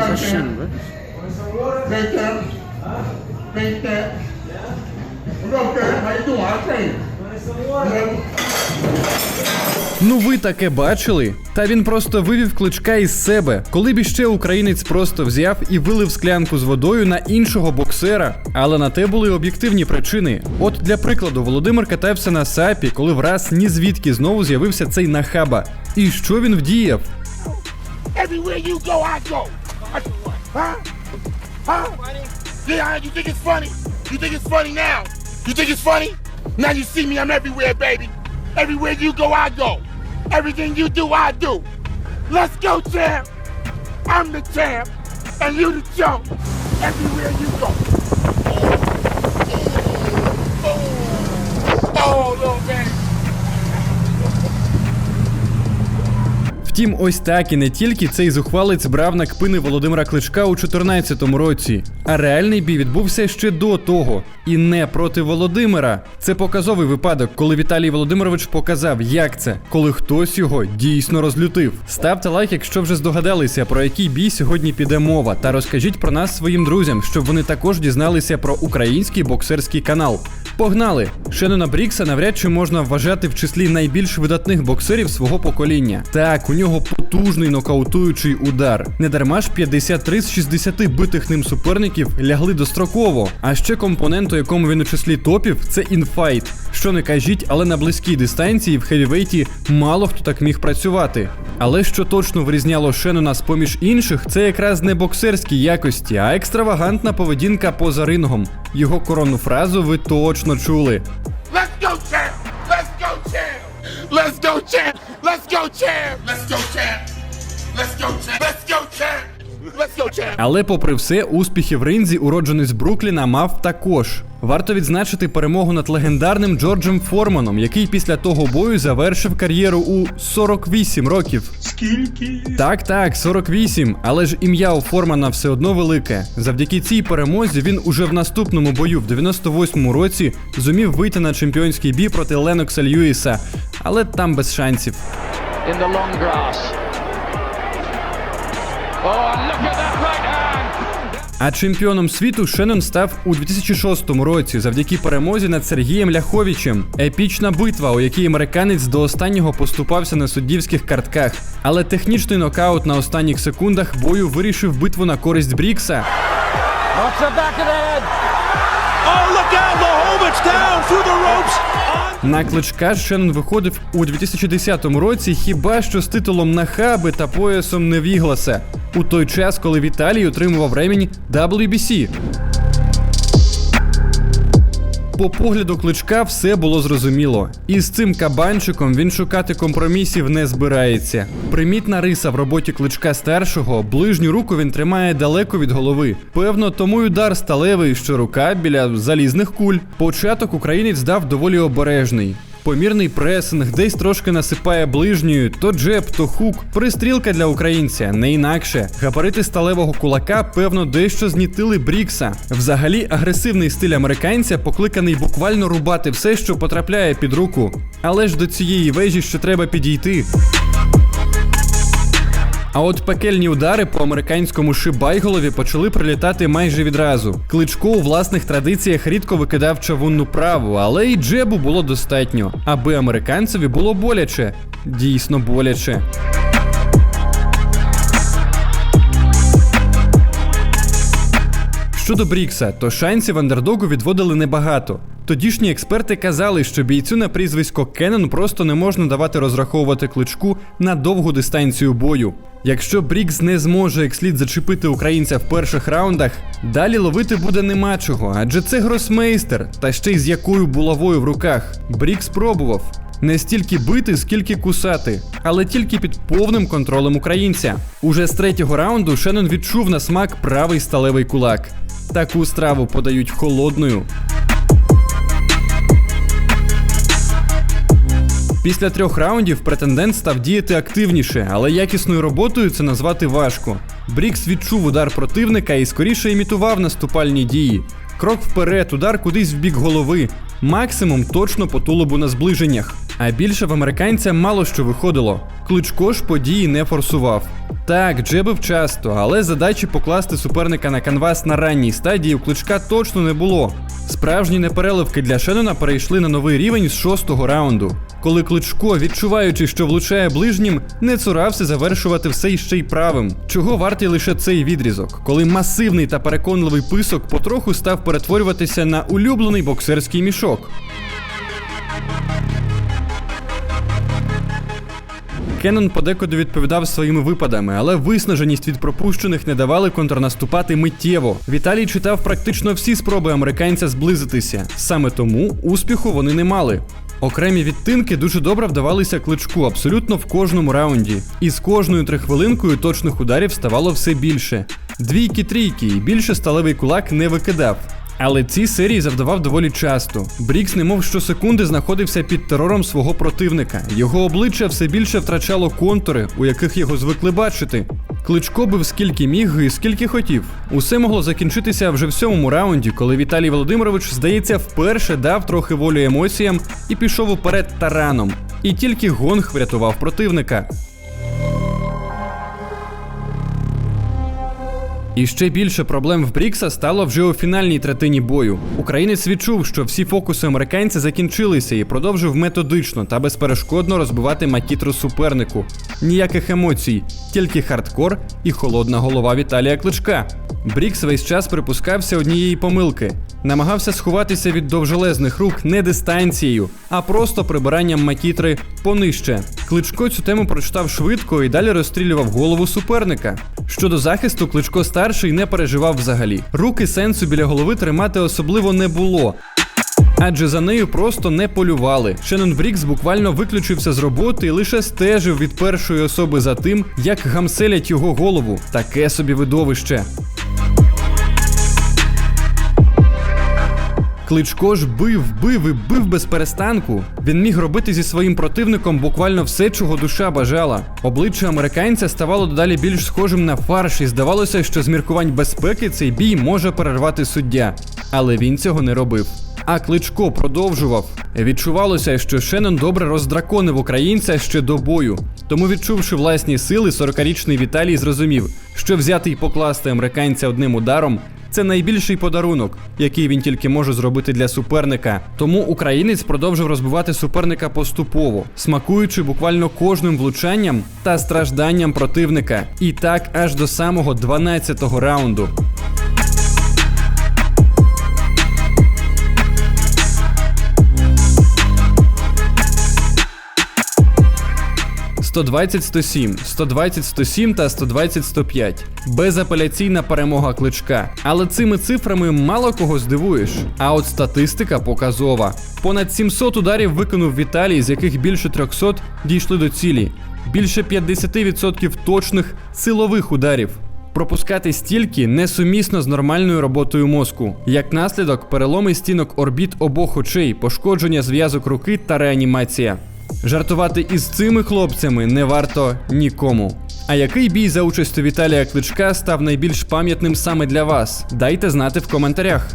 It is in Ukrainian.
I tell Ну ви таке бачили? Та він просто вивів кличка із себе, коли б іще українець просто взяв і вилив склянку з водою на іншого боксера. Але на те були об'єктивні причини. От для прикладу, Володимир катався на сапі, коли враз ні звідки знову з'явився цей нахаба. І що він вдіяв? Everywhere you go, I go. Huh? Huh? Yeah, you think it's funny? You think it's funny now? You think it's funny? Now you see me, I'm everywhere, baby. Everywhere you go, I go. Everything you do, I do. Let's go, champ. I'm the champ, and you the chump. Everywhere you go. Втім, ось так і не тільки цей зухвалець брав на кпини Володимира Кличка у 2014 році, а реальний бій відбувся ще до того. І не проти Володимира. Це показовий випадок, коли Віталій Володимирович показав, як це, коли хтось його дійсно розлютив. Ставте лайк, якщо вже здогадалися, про який бій сьогодні піде мова, та розкажіть про нас своїм друзям, щоб вони також дізналися про український боксерський канал. Погнали! Шенона Брікса навряд чи можна вважати в числі найбільш видатних боксерів свого покоління. Так, у нього потужний нокаутуючий удар. Недарма ж 53 з 60 битих ним суперників лягли достроково. А ще компонент, у якому він у числі топів, це інфайт. Що не кажіть, але на близькій дистанції в хевівейті мало хто так міг працювати. Але що точно вирізняло Шенона з поміж інших, це якраз не боксерські якості, а екстравагантна поведінка поза рингом. Його коронну фразу ви точно чули. Але, попри все, успіхи в ринзі уродженець Брукліна мав також. Варто відзначити перемогу над легендарним Джорджем Форманом, який після того бою завершив кар'єру у 48 років. Скільки? Так, так, 48, але ж ім'я у Формана все одно велике. Завдяки цій перемозі він уже в наступному бою в 98-му році зумів вийти на чемпіонський бій проти Ленокса Льюіса, але там без шансів. in the long grass. А чемпіоном світу Шеннон став у 2006 році завдяки перемозі над Сергієм Ляховичем. Епічна битва, у якій американець до останнього поступався на суддівських картках. Але технічний нокаут на останніх секундах бою вирішив битву на користь Брікса. Oh. На кличка Шеннон виходив у 2010 році хіба що з титулом Нахаби та поясом Невігласа, у той час, коли Віталій отримував ремінь WBC. По погляду кличка все було зрозуміло. І з цим кабанчиком він шукати компромісів не збирається. Примітна риса в роботі кличка старшого, ближню руку він тримає далеко від голови. Певно, тому й удар сталевий, що рука біля залізних куль. Початок українець дав доволі обережний. Помірний пресинг, десь трошки насипає ближньою, то джеб, то хук. Пристрілка для українця, не інакше. Габарити сталевого кулака, певно, дещо знітили Брікса. Взагалі, агресивний стиль американця покликаний буквально рубати все, що потрапляє під руку. Але ж до цієї вежі ще треба підійти. А от пекельні удари по американському шибайголові почали прилітати майже відразу. Кличко у власних традиціях рідко викидав чавунну праву, але і джебу було достатньо, аби американцеві було боляче. Дійсно боляче. Щодо Брікса, то шансів андердогу відводили небагато. Тодішні експерти казали, що бійцю на прізвисько Кеннон просто не можна давати розраховувати кличку на довгу дистанцію бою. Якщо Брікс не зможе як слід зачепити українця в перших раундах, далі ловити буде нема чого, адже це гросмейстер, та ще й з якою булавою в руках. Брікс пробував. Не стільки бити, скільки кусати, але тільки під повним контролем українця. Уже з третього раунду Шеннон відчув на смак правий сталевий кулак. Таку страву подають холодною. Після трьох раундів претендент став діяти активніше, але якісною роботою це назвати важко. Брікс відчув удар противника і скоріше імітував наступальні дії. Крок вперед, удар кудись в бік голови, максимум точно по тулубу на зближеннях. А більше в американця мало що виходило. Кличко ж події не форсував. Так, джебив часто, але задачі покласти суперника на канвас на ранній стадії у кличка точно не було. Справжні непереливки для Шеннона перейшли на новий рівень з шостого раунду, коли Кличко, відчуваючи, що влучає ближнім, не цурався завершувати все іще й правим, чого вартий лише цей відрізок, коли масивний та переконливий писок потроху став перетворюватися на улюблений боксерський мішок. Кеннон подекуди відповідав своїми випадами, але виснаженість від пропущених не давали контрнаступати миттєво. Віталій читав практично всі спроби американця зблизитися. Саме тому успіху вони не мали. Окремі відтинки дуже добре вдавалися кличку абсолютно в кожному раунді, і з кожною трихвилинкою точних ударів ставало все більше. Двійки трійки і більше сталевий кулак не викидав. Але ці серії завдавав доволі часто. Брікс, немов щосекунди, знаходився під терором свого противника. Його обличчя все більше втрачало контури, у яких його звикли бачити. Кличко бив скільки міг і скільки хотів. Усе могло закінчитися вже в сьомому раунді, коли Віталій Володимирович, здається, вперше дав трохи волю емоціям і пішов уперед тараном. І тільки гонг врятував противника. І ще більше проблем в Брікса стало вже у фінальній третині бою. Українець відчув, що всі фокуси американця закінчилися і продовжив методично та безперешкодно розбивати макітру супернику. Ніяких емоцій, тільки хардкор і холодна голова Віталія Кличка. Брікс весь час припускався однієї помилки. Намагався сховатися від довжелезних рук не дистанцією, а просто прибиранням макітри понижче. Кличко цю тему прочитав швидко і далі розстрілював голову суперника. Щодо захисту, Кличко старший не переживав взагалі. Руки сенсу біля голови тримати особливо не було. Адже за нею просто не полювали. Шеннон Брікс буквально виключився з роботи і лише стежив від першої особи за тим, як гамселять його голову. Таке собі видовище. Кличко ж бив, бив і бив без перестанку. Він міг робити зі своїм противником буквально все, чого душа бажала. Обличчя американця ставало дедалі більш схожим на фарш, і здавалося, що з міркувань безпеки цей бій може перервати суддя. Але він цього не робив. А Кличко продовжував. Відчувалося, що Шеннон добре роздраконив українця ще до бою. Тому, відчувши власні сили, 40-річний Віталій зрозумів, що взяти і покласти американця одним ударом це найбільший подарунок, який він тільки може зробити для суперника. Тому українець продовжив розбивати суперника поступово, смакуючи буквально кожним влучанням та стражданням противника. І так аж до самого 12-го раунду. «120-107», «120-107» та «120-105». Безапеляційна перемога кличка. Але цими цифрами мало кого здивуєш. А от статистика показова. Понад 700 ударів виконав Віталій, з яких більше 300 дійшли до цілі. Більше 50% точних силових ударів. Пропускати стільки несумісно з нормальною роботою мозку. Як наслідок, переломи стінок орбіт обох очей, пошкодження зв'язок руки та реанімація. Жартувати із цими хлопцями не варто нікому. А який бій за участю Віталія Кличка став найбільш пам'ятним саме для вас? Дайте знати в коментарях.